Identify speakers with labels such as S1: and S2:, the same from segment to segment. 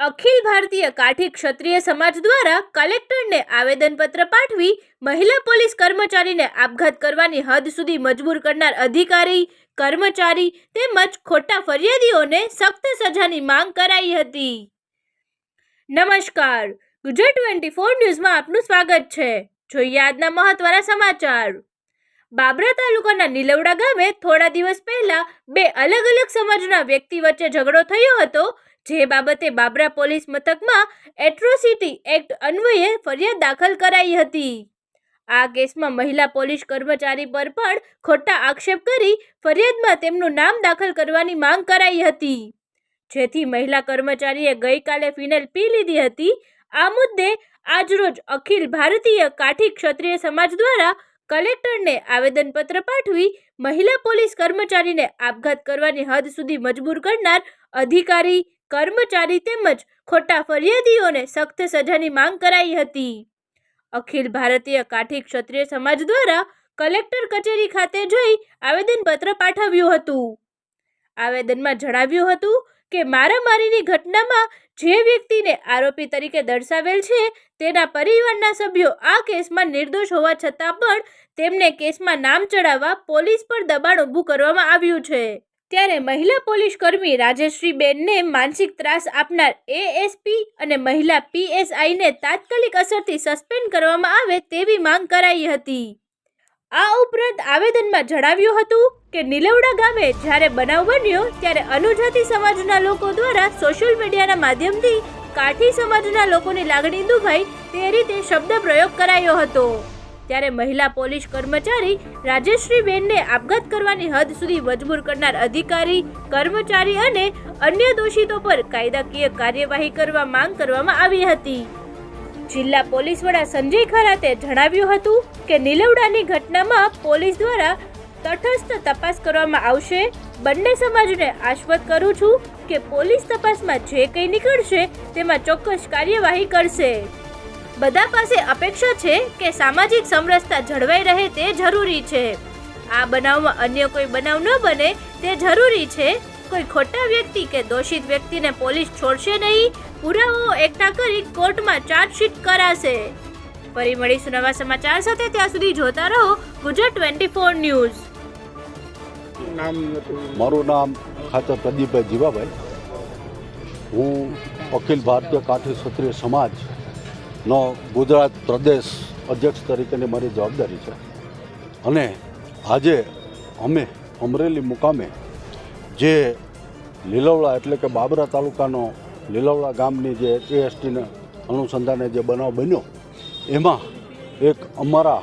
S1: અખિલ ભારતીય કાઠી ક્ષત્રિય સમાજ દ્વારા કલેક્ટરને આવેદનપત્ર પાઠવી મહિલા પોલીસ કર્મચારીને આપઘાત કરવાની હદ સુધી મજબૂર કરનાર અધિકારી, કર્મચારી તેમજ ખોટા ફરિયાદીઓને સખ્ત સજાની માંગ કરાઈ હતી. નમસ્કાર, ગુજરાત ટ્વેન્ટી ફોર ન્યૂઝમાં આપનું સ્વાગત છે. જોઈએ આજના મહત્વના સમાચાર. બાબરા તાલુકાના નીલવડા ગામે થોડા દિવસ પહેલા બે અલગ અલગ સમાજના વ્યક્તિ વચ્ચે ઝઘડો થયો હતો. જે બાબતે બાબરા પોલીસ મથકમાં એટ્રોસિટી એક્ટ અન્વયે ફરિયાદ દાખલ કરાઈ હતી. આ કેસમાં મહિલા પોલીસ કર્મચારી પર પણ ખોટા આક્ષેપ કરી ફરિયાદમાં તેમનું નામ દાખલ કરવાની માંગ કરાઈ હતી. જેથી મહિલા કર્મચારીએ ગઈકાલે ફિનેલ પી લીધી હતી. આ મુદ્દે આજરોજ અખિલ ભારતીય કાઠી ક્ષત્રિય સમાજ દ્વારા કલેક્ટરને આવેદનપત્ર પાઠવી મહિલા પોલીસ કર્મચારીને આપઘાત કરવાની હદ સુધી મજબૂર કરનાર અધિકારી કર્મચારી તેમજ ખોટા ફરિયાદીઓને સખ્ત સજાની માંગ કરાઈ હતી. અખિલ ભારતીય કાઠી ક્ષત્રિય સમાજ દ્વારા કલેક્ટર કચેરી ખાતે જઈ આવેદનપત્ર પાઠવ્યું હતું. આવેદનમાં જણાવ્યું હતું કે, મારામારીની ઘટનામાં જે વ્યક્તિને આરોપી તરીકે દર્શાવેલ છે, તેના પરિવારના સભ્યો આ કેસમાં નિર્દોષ હોવા છતાં પણ તેમને કેસમાં નામ ચડાવવા પોલીસ પર દબાણ ઊભું કરવામાં આવ્યું છે. ત્યારે મહિલા પોલીસ કર્મી રાજેશ્રીબેનને માનસિક ત્રાસ આપનાર એએસપી અને મહિલા પીએસઆઈને તાત્કાલિક અસરથી સસ્પેન્ડ કરવામાં આવે તેવી માંગ કરાઈ હતી. આ ઉપરાંત આવેદનમાં જણાવ્યું હતું કે નીલવડા ગામે જ્યારે બનાવ બન્યો ત્યારે અનુજાતિ સમાજના લોકો દ્વારા સોશિયલ મીડિયાના માધ્યમથી કાઠી સમાજના લોકોની લાગણી દુભાઈ તે રીતે શબ્દ પ્રયોગ કરાયો હતો. ત્યારે મહિલા પોલીસ કર્મચારી રાજેશ્રીબેનને આપઘાત કરવાની હદ સુધી મજબૂર કરનાર અધિકારી, કર્મચારી અને અન્ય દોષિતો પર કાયદાકીય કાર્યવાહી કરવા માંગ કરવામાં આવી હતી. જિલ્લા પોલીસ વડા સંજય ખરાતે જણાવ્યું હતું કે નીલવડાની ઘટનામાં પોલીસ દ્વારા તટસ્થ તપાસ કરવામાં આવશે. બંને સમાજને આશ્વત કરું છું કે પોલીસ તપાસમાં જે કંઈ નીકળશે તેમાં ચોક્કસ કાર્યવાહી કરશે. બધા પાસે અપેક્ષા છે કે સામાજિક સમરસતા જળવાઈ રહે તે જરૂરી છે. આ બનાવમાં અન્ય કોઈ બનાવ ન બને તે જરૂરી છે. કોઈ ખોટા વ્યક્તિ કે દોષિત વ્યક્તિને પોલીસ છોડશે નહીં. પુરાવાઓ એકઠા કરી કોર્ટમાં ચાર્જશીટ કરાશે. ફરી મળીશું નવા સમાચાર સાથે. ત્યાં સુધી જોતા રહો ગુજરાત ટ્વેન્ટી ફોર ન્યૂઝ.
S2: મારું નામ ખાતર પ્રદીપભાઈ જીવાભાઈ. હું અખિલ ભારતીય કાઠી ક્ષત્રિય સમાજનો ગુજરાત પ્રદેશ અધ્યક્ષ તરીકેની મારી જવાબદારી છે. અને આજે અમે અમરેલી મુકામે જે લીલવડા એટલે કે બાબરા તાલુકાનો લીલવડા ગામની જે એસટીને અનુસંધાને જે બનાવ બન્યો, એમાં એક અમારા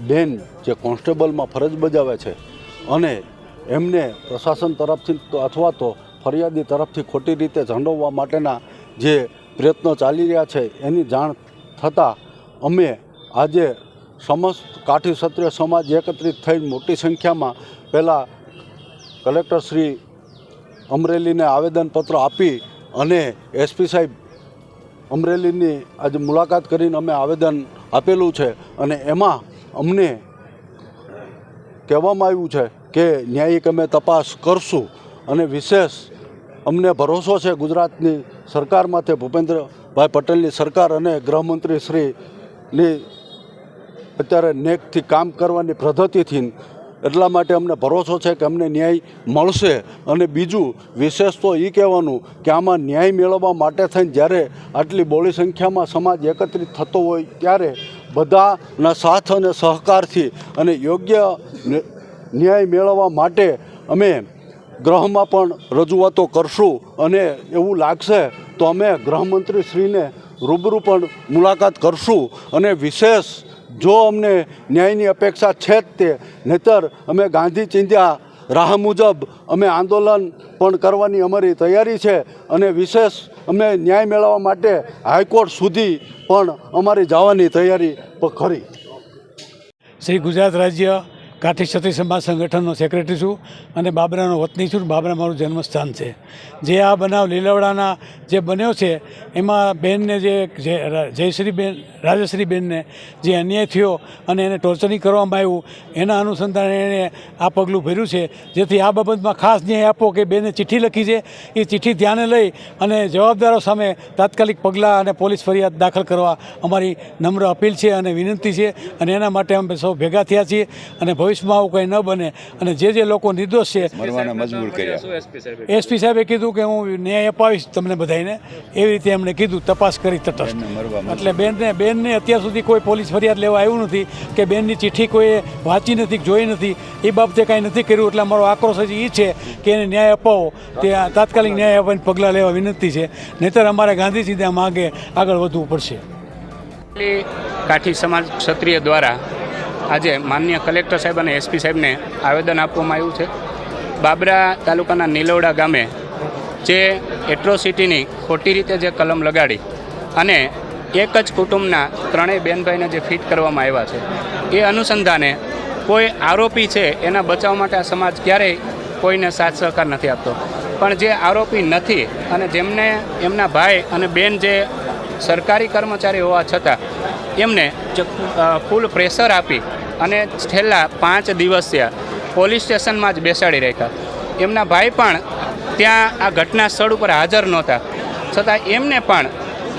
S2: બેન જે કોન્સ્ટેબલમાં ફરજ બજાવે છે અને એમને પ્રશાસન તરફથી અથવા તો ફરિયાદી તરફથી ખોટી રીતે ઝંડોવવા માટેના જે પ્રયત્નો ચાલી રહ્યા છે એની જાણ થતાં અમે આજે સમસ્ત કાઠી ક્ષત્રિય સમાજ એકત્રિત થઈ મોટી સંખ્યામાં પહેલાં કલેક્ટર શ્રી અમરેલીને આવેદનપત્ર આપી અને એસપી સાહેબ અમરેલીની આજે મુલાકાત કરીને અમે આવેદન આપેલું છે અને એમાં અમને કહેવામાં આવ્યું છે કે ન્યાયિક અમે તપાસ કરશું અને વિશેષ અમને ભરોસો છે ગુજરાતની સરકાર માથે ભૂપેન્દ્રભાઈ પટેલની સરકાર અને ગૃહમંત્રી શ્રીની અત્યારે નેકથી કામ કરવાની પદ્ધતિથી એટલા માટે અમને ભરોસો છે કે અમને ન્યાય મળશે. અને બીજું, વિશેષ તો એ કહેવાનું કે આમાં ન્યાય મેળવવા માટે થઈને જ્યારે આટલી બોળી સંખ્યામાં સમાજ એકત્રિત થતો હોય ત્યારે બધાના સાથ અને સહકારથી અને યોગ્ય ન્યાય મેળવવા માટે અમે ગૃહમાં પણ રજૂઆતો કરશું અને એવું લાગશે તો અમે ગૃહમંત્રી શ્રીને રૂબરૂ પણ મુલાકાત કરશું અને વિશેષ જો અમને ન્યાયની અપેક્ષા છે જ તે, નહીતર અમે ગાંધી ચિંધ્યા રાહ મુજબ અમે આંદોલન પણ કરવાની અમારી તૈયારી છે અને વિશેષ અમે ન્યાય મેળવવા માટે હાઈકોર્ટ સુધી પણ અમારી જવાની તૈયારી ખરી.
S3: શ્રી ગુજરાત રાજ્ય
S4: કાઠી ક્ષત્રિય સમાજ સંગઠનનો સેક્રેટરી છું અને બાબરાનો વતની છું. બાબરા મારું જન્મસ્થાન છે. જે આ બનાવ લીલવડાના જે બન્યો છે, એમાં બેનને જે જયશ્રીબેન, રાજશ્રીબેનને જે અન્યાય થયો અને એને ટોર્ચરિંગ કરવામાં આવ્યું, એના અનુસંધાને એણે આ પગલું ભર્યું છે. જેથી આ બાબતમાં ખાસ ન્યાય આપો કે બેને ચિઠ્ઠી લખી છે. એ ચિઠ્ઠી ધ્યાને લઈ અને જવાબદારો સામે તાત્કાલિક પગલાં અને પોલીસ ફરિયાદ દાખલ કરવા અમારી નમ્ર અપીલ છે અને વિનંતી છે. અને એના માટે અમે સૌ ભેગા થયા છીએ અને ભવિષ્યમાં આવું કંઈ ન બને. અને જે જે લોકો નિર્દોષ છે
S5: મરવાના મજબૂર કર્યા.
S4: એસપી સાહેબે કીધું. કે હું ન્યાય અપાવીશ તમને બધાને એવી રીતે એમણે કીધું તપાસ કરી તટસ્થ. એટલે બેનને બેનને અત્યાર સુધી કોઈ પોલીસ ફરિયાદ લેવા આવ્યું નથી કે બેનની ચિઠ્ઠી કોઈએ વાંચી નથી જોઈ નથી. એ બાબતે કાંઈ નથી કર્યું એટલે અમારો આક્રોશ હજી એ છે કે એને ન્યાય અપાવો. તે તાત્કાલિક ન્યાય આપવાની પગલાં લેવા વિનંતી છે. નહીતર અમારે ગાંધીજી ત્યાં માગે આગળ વધવું પડશે.
S6: કાઠી સમાજ ક્ષત્રિય દ્વારા આજે માન્ય કલેક્ટર સાહેબ અને એસપી સાહેબને આવેદન આપવામાં આવ્યું છે. બાબરા તાલુકાના નીલવડા ગામે જે એટ્રોસિટીની ખોટી રીતે જે કલમ લગાડી અને એક જ કુટુંબના ત્રણેય બેનભાઈને જે ફિટ કરવામાં આવ્યા છે, એ અનુસંધાને કોઈ આરોપી છે એના બચાવ માટે આ સમાજ ક્યારેય કોઈને સાથ સહકાર નથી આપતો. પણ જે આરોપી નથી અને જેમને એમના ભાઈ અને બેન જે સરકારી કર્મચારી હોવા છતાં એમને જે ફૂલ પ્રેશર આપી અને છેલ્લા પાંચ દિવસ થયા પોલીસ સ્ટેશનમાં જ બેસાડી રાખ્યા. એમના ભાઈ પણ ત્યાં આ ઘટના સ્થળ ઉપર હાજર નહોતા. છતાં એમને પણ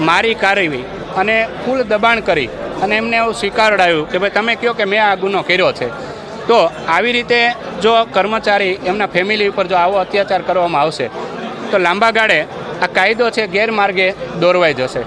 S6: મારી કારવી અને ફૂલ દબાણ કરી અને એમને એવું સ્વીકારડાયું કે ભાઈ તમે કહો કે મેં આ ગુનો કર્યો છે. તો આવી રીતે જો કર્મચારી એમના ફેમિલી ઉપર જો આવો અત્યાચાર કરવામાં આવશે, તો લાંબા ગાળે આ કાયદો છે ગેરમાર્ગે દોરવાઈ જશે.